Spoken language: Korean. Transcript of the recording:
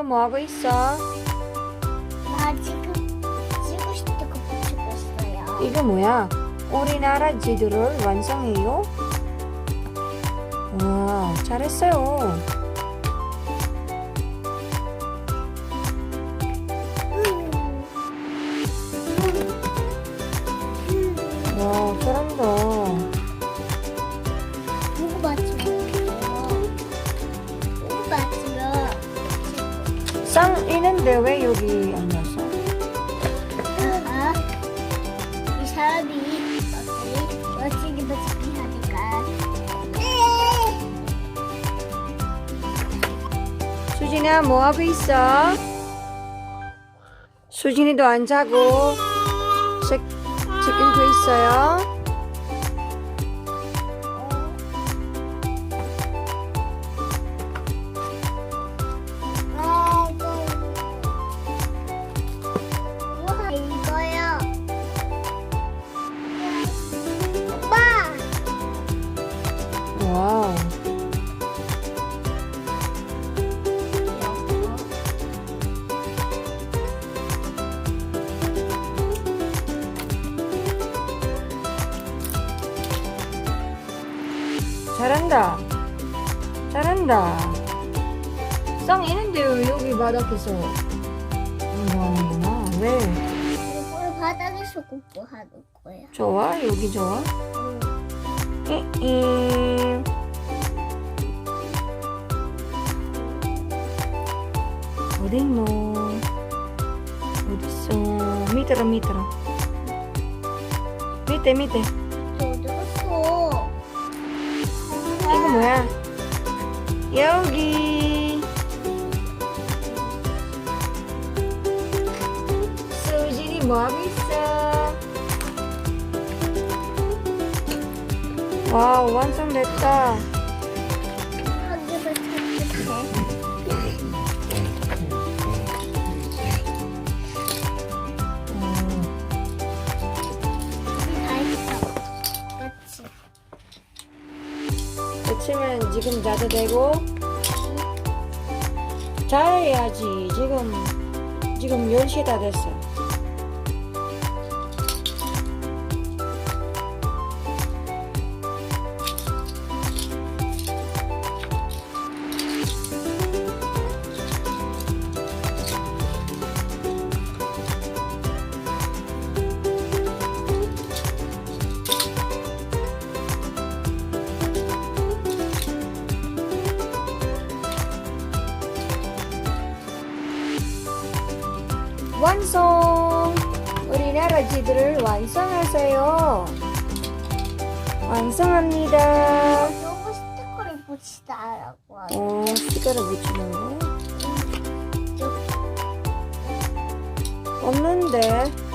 지금 뭐 하고 있어? 나 지금 지고 싶은 거 붙이고 있어요. 이거 뭐야? 우리나라 지도를 완성해요? 와, 잘했어요. 와, 쌍 있는데 왜 여기 앉았어? 아, 이 사람이 멋지게 멋지게 멋지게 하니까 수진아, 뭐 하고 있어? 수진이도 안 자고 책, 책 읽고 있어요. 잘한다. 잘한다. 쌍 있는데 왜 여기 바닥에서 뭐 하는구나. 왜? 이걸 바닥에서 공부하는 거야 좋아? 여기 좋아? 잉잉. 어딨노? 어딨어? 밑으로 밑으로. 밑에 밑에. 뭐야? 여기. 수진이 뭐 하고 있어? 와우, 완성됐다. 그치면 지금 자도 되고, 잘해야지. 지금, 지금 10시 다 됐어. 완성! 우리나라 지도를 완성하세요. 완성합니다. 너무 스티커를 붙이다라고 하네 어, 스티커를 붙이는 거? 없는데.